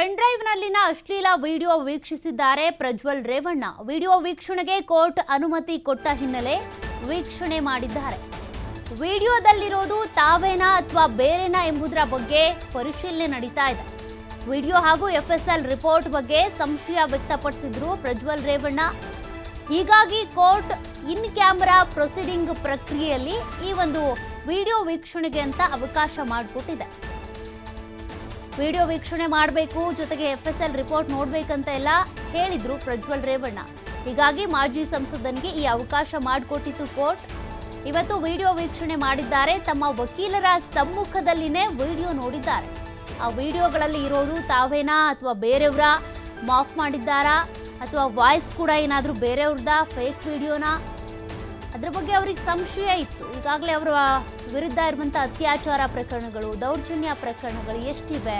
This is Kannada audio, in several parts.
ಪೆನ್ ಡ್ರೈವ್ನಲ್ಲಿನ ಅಶ್ಲೀಲ ವಿಡಿಯೋ ವೀಕ್ಷಿಸಿದ್ದಾರೆ ಪ್ರಜ್ವಲ್ ರೇವಣ್ಣ. ವಿಡಿಯೋ ವೀಕ್ಷಣೆಗೆ ಕೋರ್ಟ್ ಅನುಮತಿ ಕೊಟ್ಟ ಹಿನ್ನೆಲೆ ವೀಕ್ಷಣೆ ಮಾಡಿದ್ದಾರೆ. ವಿಡಿಯೋದಲ್ಲಿರೋದು ತಾವೇನಾ ಅಥವಾ ಬೇರೆನಾ ಎಂಬುದರ ಬಗ್ಗೆ ಪರಿಶೀಲನೆ ನಡೀತಾ ಇದೆ. ವಿಡಿಯೋ ಹಾಗೂ ಎಫ್ಎಸ್ಎಲ್ ರಿಪೋರ್ಟ್ ಬಗ್ಗೆ ಸಂಶಯ ವ್ಯಕ್ತಪಡಿಸಿದ್ರು ಪ್ರಜ್ವಲ್ ರೇವಣ್ಣ. ಹೀಗಾಗಿ ಕೋರ್ಟ್ ಇನ್ ಕ್ಯಾಮರಾ ಪ್ರೊಸೀಡಿಂಗ್ ಪ್ರಕ್ರಿಯೆಯಲ್ಲಿ ಈ ಒಂದು ವಿಡಿಯೋ ವೀಕ್ಷಣೆಗೆ ಅಂತ ಅವಕಾಶ ಮಾಡಿಕೊಟ್ಟಿದೆ. ವಿಡಿಯೋ ವೀಕ್ಷಣೆ ಮಾಡಬೇಕು, ಜೊತೆಗೆ ಎಫ್ ಎಸ್ ಎಲ್ ರಿಪೋರ್ಟ್ ನೋಡಬೇಕಂತ ಎಲ್ಲ ಹೇಳಿದ್ರು ಪ್ರಜ್ವಲ್ ರೇವಣ್ಣ. ಹೀಗಾಗಿ ಮಾಜಿ ಸಂಸದನಿಗೆ ಈ ಅವಕಾಶ ಮಾಡಿಕೊಟ್ಟಿತ್ತು ಕೋರ್ಟ್. ಇವತ್ತು ವಿಡಿಯೋ ವೀಕ್ಷಣೆ ಮಾಡಿದ್ದಾರೆ. ತಮ್ಮ ವಕೀಲರ ಸಮ್ಮುಖದಲ್ಲಿನೇ ವಿಡಿಯೋ ನೋಡಿದ್ದಾರೆ. ಆ ವಿಡಿಯೋಗಳಲ್ಲಿ ಇರೋದು ತಾವೇನಾ ಅಥವಾ ಬೇರೆಯವರ? ಮಾಫ್ ಮಾಡಿದ್ದಾರಾ? ಅಥವಾ ವಾಯ್ಸ್ ಕೂಡ ಏನಾದರೂ ಬೇರೆಯವ್ರದ್ದ? ಫೇಕ್ ವಿಡಿಯೋನಾ? ಅದ್ರ ಬಗ್ಗೆ ಅವರಿಗೆ ಸಂಶಯ ಇತ್ತು. ಈಗಾಗಲೇ ಅವರ ವಿರುದ್ಧ ಇರುವಂಥ ಅತ್ಯಾಚಾರ ಪ್ರಕರಣಗಳು, ದೌರ್ಜನ್ಯ ಪ್ರಕರಣಗಳು ಎಷ್ಟಿವೆ,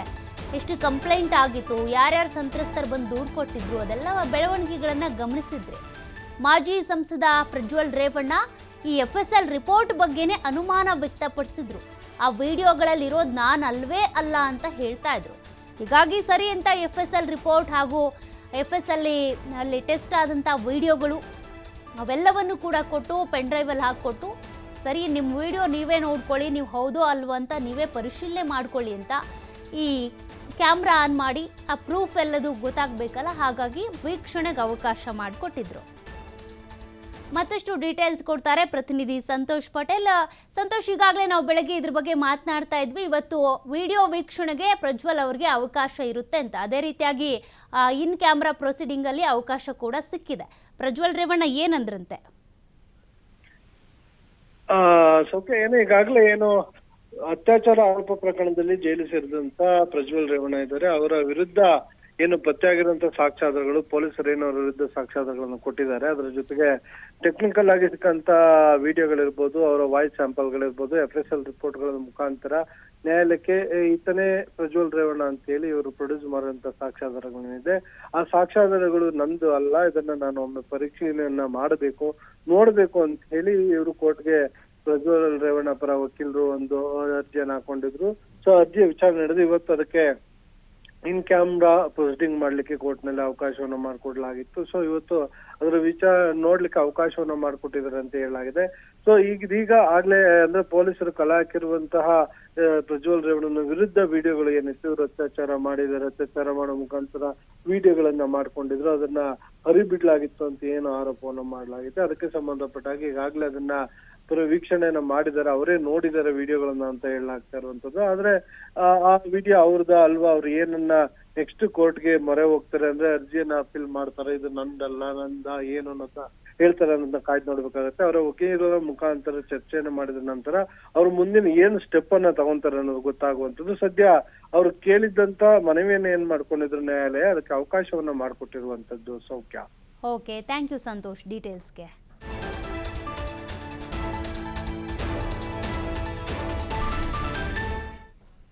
ಎಷ್ಟು ಕಂಪ್ಲೇಂಟ್ ಆಗಿತ್ತು, ಯಾರ್ಯಾರು ಸಂತ್ರಸ್ತರು ಬಂದು ದೂರು ಕೊಟ್ಟಿದ್ರು ಅದೆಲ್ಲ ಬೆಳವಣಿಗೆಗಳನ್ನು ಗಮನಿಸಿದ್ರಿ. ಮಾಜಿ ಸಂಸದ ಪ್ರಜ್ವಲ್ ರೇವಣ್ಣ ಈ ಎಫ್ ಎಸ್ ಎಲ್ ರಿಪೋರ್ಟ್ ಬಗ್ಗೆನೇ ಅನುಮಾನ ವ್ಯಕ್ತಪಡಿಸಿದ್ರು. ಆ ವಿಡಿಯೋಗಳಲ್ಲಿ ಇರೋದು ನಾನು ಅಲ್ವೇ ಅಲ್ಲ ಅಂತ ಹೇಳ್ತಾ ಇದ್ರು. ಹೀಗಾಗಿ ಸರಿ ಅಂತ ಎಫ್ ಎಸ್ ಎಲ್ ರಿಪೋರ್ಟ್ ಹಾಗೂ ಎಫ್ ಎಸ್ ಅಲ್ಲಿ ಅಲ್ಲಿ ಟೆಸ್ಟ್ ಆದಂಥ ವಿಡಿಯೋಗಳು ಅವೆಲ್ಲವನ್ನು ಕೂಡ ಕೊಟ್ಟು ಪೆನ್ ಡ್ರೈವಲ್ಲಿ ಹಾಕ್ಕೊಟ್ಟು, ಸರಿ ನಿಮ್ಮ ವಿಡಿಯೋ ನೀವೇ ನೋಡ್ಕೊಳ್ಳಿ, ನೀವು ಹೌದೋ ಅಲ್ವೋ ಅಂತ ನೀವೇ ಪರಿಶೀಲನೆ ಮಾಡ್ಕೊಳ್ಳಿ ಅಂತ ಈ ಕ್ಯಾಮ್ರಾ ಆನ್ ಮಾಡಿ, ಆ ಪ್ರೂಫ್ ಎಲ್ಲದು ಗೊತ್ತಾಗಬೇಕಲ್ಲ? ಹಾಗಾಗಿ ವೀಕ್ಷಣೆಗೆ ಅವಕಾಶ ಮಾಡಿಕೊಟ್ಟಿದ್ರು. ಮತ್ತಷ್ಟು ಡೀಟೇಲ್ಸ್ ಕೊಡ್ತಾರೆ ಪ್ರತಿನಿಧಿ ಸಂತೋಷ್ ಪಟೇಲ್. ಸಂತೋಷ್, ಈಗಾಗಲೇ ನಾವು ಬೆಳಗ್ಗೆ ಇದ್ರ ಬಗ್ಗೆ ಮಾತನಾಡ್ತಾ ಇದ್ವಿ. ಇವತ್ತು ವಿಡಿಯೋ ವೀಕ್ಷಣೆಗೆ ಪ್ರಜ್ವಲ್ ಅವರಿಗೆ ಅವಕಾಶ ಇರುತ್ತೆ ಅಂತ. ಅದೇ ರೀತಿಯಾಗಿ ಇನ್ ಕ್ಯಾಮ್ರಾ ಪ್ರೊಸೀಡಿಂಗ್ ಅಲ್ಲಿ ಅವಕಾಶ ಕೂಡ ಸಿಕ್ಕಿದೆ. ಪ್ರಜ್ವಲ್ ರೇವಣ್ಣ, ಏನಂದ್ರಂತೆ? ಸೌಖ್ಯ ಏನು, ಈಗಾಗಲೇ ಏನು, ಅತ್ಯಾಚಾರ ಆರೋಪ ಪ್ರಕರಣದಲ್ಲಿ ಜೈಲು ಸೇರಿದಂತ ಪ್ರಜ್ವಲ್ ರೇವಣ್ಣ ಇದ್ದಾರೆ. ಅವರ ವಿರುದ್ಧ ಏನು ಪತ್ತೆಯಾಗಿರುವಂತ ಸಾಕ್ಷ್ಯಾಧಾರಗಳು, ಪೊಲೀಸರು ಏನು ಅವರ ವಿರುದ್ಧ ಸಾಕ್ಷ್ಯಾಧಾರಗಳನ್ನು ಕೊಟ್ಟಿದ್ದಾರೆ, ಅದರ ಜೊತೆಗೆ ಟೆಕ್ನಿಕಲ್ ಆಗಿರ್ತಕ್ಕಂತ ವಿಡಿಯೋಗಳಿರ್ಬೋದು, ಅವರ ವಾಯ್ಸ್ ಸ್ಯಾಂಪಲ್ಗಳಿರ್ಬೋದು ಎಫ್ ಎಸ್ ಎಲ್ ರಿಪೋರ್ಟ್ಗಳ ಮುಖಾಂತರ ನ್ಯಾಯಾಲಯಕ್ಕೆ ಈತನೇ ಪ್ರಜ್ವಲ್ ರೇವಣ್ಣ ಅಂತ ಹೇಳಿ ಇವರು ಪ್ರೊಡ್ಯೂಸ್ ಮಾಡಿದಂತ ಸಾಕ್ಷ್ಯಾಧಾರಗಳೇನಿದೆ. ಆ ಸಾಕ್ಷ್ಯಾಧಾರಗಳು ನಂದು ಅಲ್ಲ, ಇದನ್ನ ನಾನು ಒಮ್ಮೆ ಪರೀಕ್ಷೆಯನ್ನ ಮಾಡಬೇಕು, ನೋಡಬೇಕು ಅಂತ ಹೇಳಿ ಇವರು ಕೋರ್ಟ್ಗೆ ಪ್ರಜ್ವಲ್ ರೇವಣ್ಣ ಪರ ವಕೀಲರು ಒಂದು ಅರ್ಜಿಯನ್ನು ಹಾಕೊಂಡಿದ್ರು. ಸೊ ಅರ್ಜಿಯ ವಿಚಾರಣೆ ನಡೆದು ಇವತ್ತು ಅದಕ್ಕೆ ಇನ್ ಕ್ಯಾಮ್ರಾ ಪ್ರೊಸೀಡಿಂಗ್ ಮಾಡ್ಲಿಕ್ಕೆ ಕೋರ್ಟ್ನಲ್ಲಿ ಅವಕಾಶವನ್ನ ಮಾಡಿಕೊಡ್ಲಾಗಿತ್ತು. ಸೊ ಇವತ್ತು ಅದರ ವಿಚಾರ ನೋಡ್ಲಿಕ್ಕೆ ಅವಕಾಶವನ್ನು ಮಾಡಿಕೊಟ್ಟಿದ್ದಾರೆ ಅಂತ ಹೇಳಲಾಗಿದೆ. ಸೊ ಈಗ ಈಗ ಆಗ್ಲೇ, ಅಂದ್ರೆ ಪೊಲೀಸರು ಕಲೆ ಹಾಕಿರುವಂತಹ ಪ್ರಜ್ವಲ್ ರೇವಣ್ಣನ ವಿರುದ್ಧ ವಿಡಿಯೋಗಳು ಏನಿತ್ತು ಇವರು ಅತ್ಯಾಚಾರ ಮಾಡಿದ್ದಾರೆ ಅತ್ಯಾಚಾರ ಮಾಡೋ ಮುಖಾಂತರ ವಿಡಿಯೋಗಳನ್ನ ಮಾಡ್ಕೊಂಡಿದ್ರು. ಅದನ್ನ ಹರಿಬಿಡ್ಲಾಗಿತ್ತು ಅಂತ ಏನು ಆರೋಪವನ್ನು ಮಾಡಲಾಗಿದೆ. ಅದಕ್ಕೆ ಸಂಬಂಧಪಟ್ಟಾಗಿ ಈಗಾಗ್ಲೇ ಅದನ್ನ ವೀಕ್ಷಣೆಯನ್ನ ಮಾಡಿದ್ದಾರೆ ಅವರೇ ನೋಡಿದ್ದಾರೆ ವಿಡಿಯೋಗಳನ್ನ ಅಂತ ಹೇಳಲಾಗ್ತಾ ಇರುವಂತದ್ದು. ಆದ್ರೆ ಆ, ವಿಡಿಯೋ ಅವ್ರದ ಅಲ್ವಾ? ಅವ್ರು ಏನನ್ನ ನೆಕ್ಸ್ಟ್ ಕೋರ್ಟ್ಗೆ ಮೊರೆ ಹೋಗ್ತಾರೆ ಅಂದ್ರೆ ಅರ್ಜಿಯನ್ನ ಅಪೀಲ್ ಮಾಡ್ತಾರೆ ಇದು ನಂದಲ್ಲ ನಂದ ಏನು ಅನ್ನೋದ ಹೇಳ್ತಾರೆ ಅನ್ನೋದನ್ನ ಕಾಯ್ದು ನೋಡ್ಬೇಕಾಗತ್ತೆ. ಅವರ ವಕೀಲರ ಮುಖಾಂತರ ಚರ್ಚೆಯನ್ನ ಮಾಡಿದ ನಂತರ ಅವ್ರು ಮುಂದಿನ ಏನು ಸ್ಟೆಪ್ ಅನ್ನ ತಗೊಂತಾರೆ ಅನ್ನೋದು ಗೊತ್ತಾಗುವಂತದ್ದು. ಸದ್ಯ ಅವ್ರು ಕೇಳಿದ್ದಂತ ಮನವಿಯನ್ನ ಏನ್ ಮಾಡ್ಕೊಂಡಿದ್ರು ನ್ಯಾಯಾಲಯ ಅದಕ್ಕೆ ಅವಕಾಶವನ್ನ ಮಾಡಿಕೊಟ್ಟಿರುವಂತದ್ದು ಸೌಖ್ಯ. Okay thank you Santosh ಡೀಟೇಲ್ಸ್ಗೆ